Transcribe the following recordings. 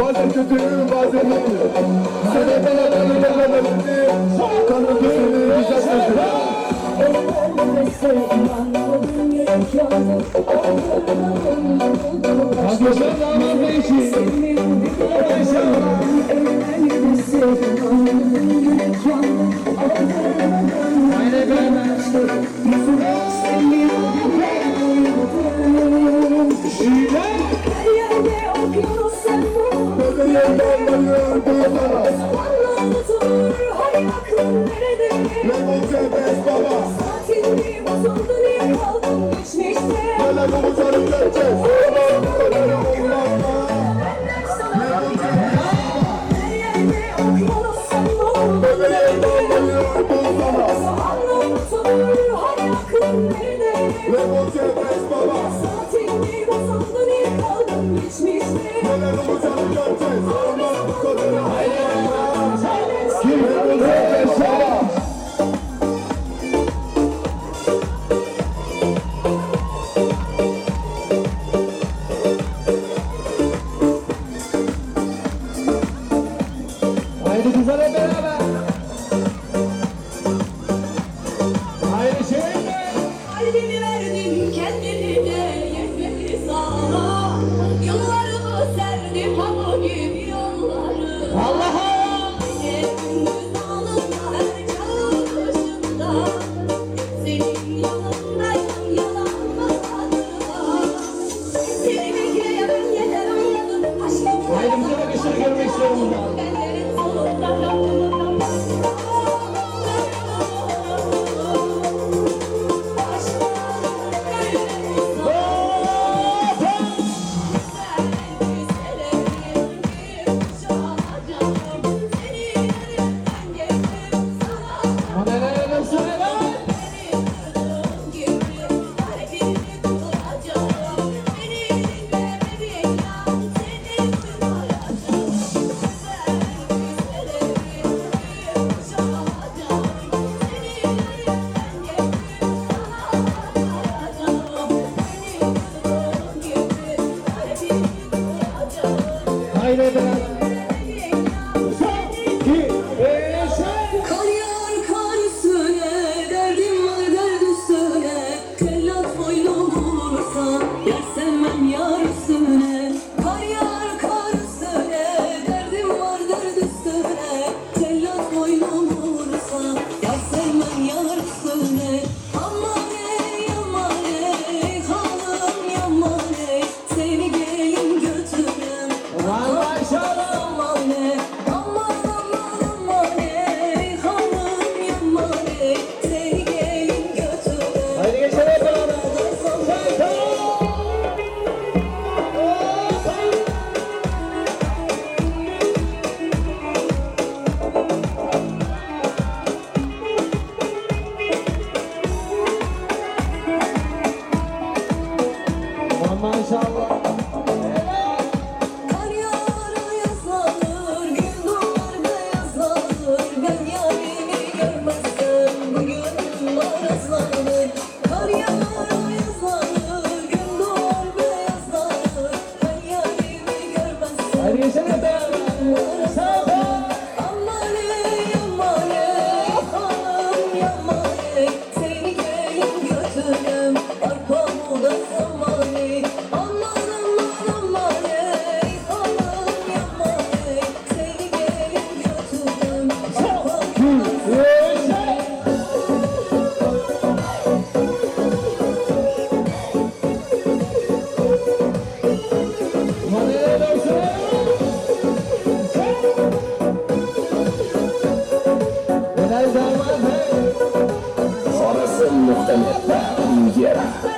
Bazen kötüyüm bazen iyi Seni bana beni bana beni Kanım düşürü güzel sözü Hadi sen Nerede? Ne bu baba? 何? ഹരിശങ്കര Tierra.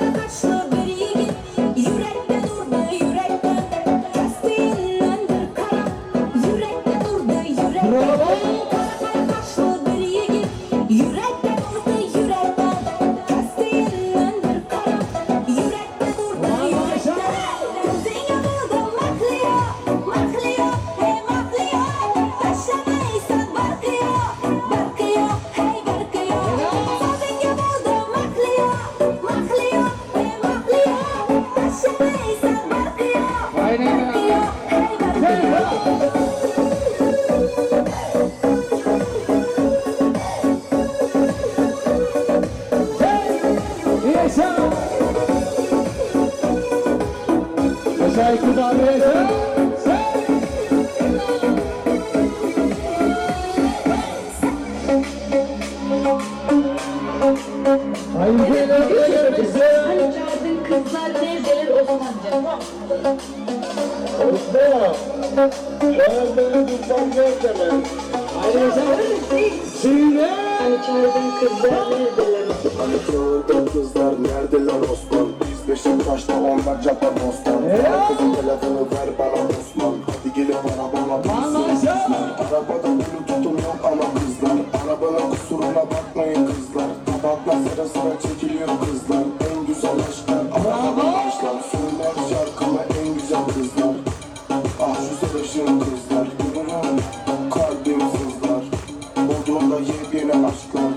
İktidar yaşa. Hayır. Hani çağırdığın kızlar neredeler Osman'cığım? Usta ya. Eğer beni tutsan nerede ben? Hayır yaşa. Şimdi. Hani çağırdığın kızlar neredeler Hani çağırdın kızlar neredeler Osman? Beşiktaş'ta onlar Japon Osman. Kızın telefonu ver bana Osman. Hadi gelin arabana binsin. Arabada bluetooth'um yok ama kızlar. Arabanın kusuruna bakmayın kızlar. Tabakla sıra sıra çekiliyor kızlar. En güzel aşklar arabada başlar. Söyler şarkıma en güzel kızlar. Ah şu sarışın kızlar. Kalbim sızlar. Bodrum'da yepyeni aşklar.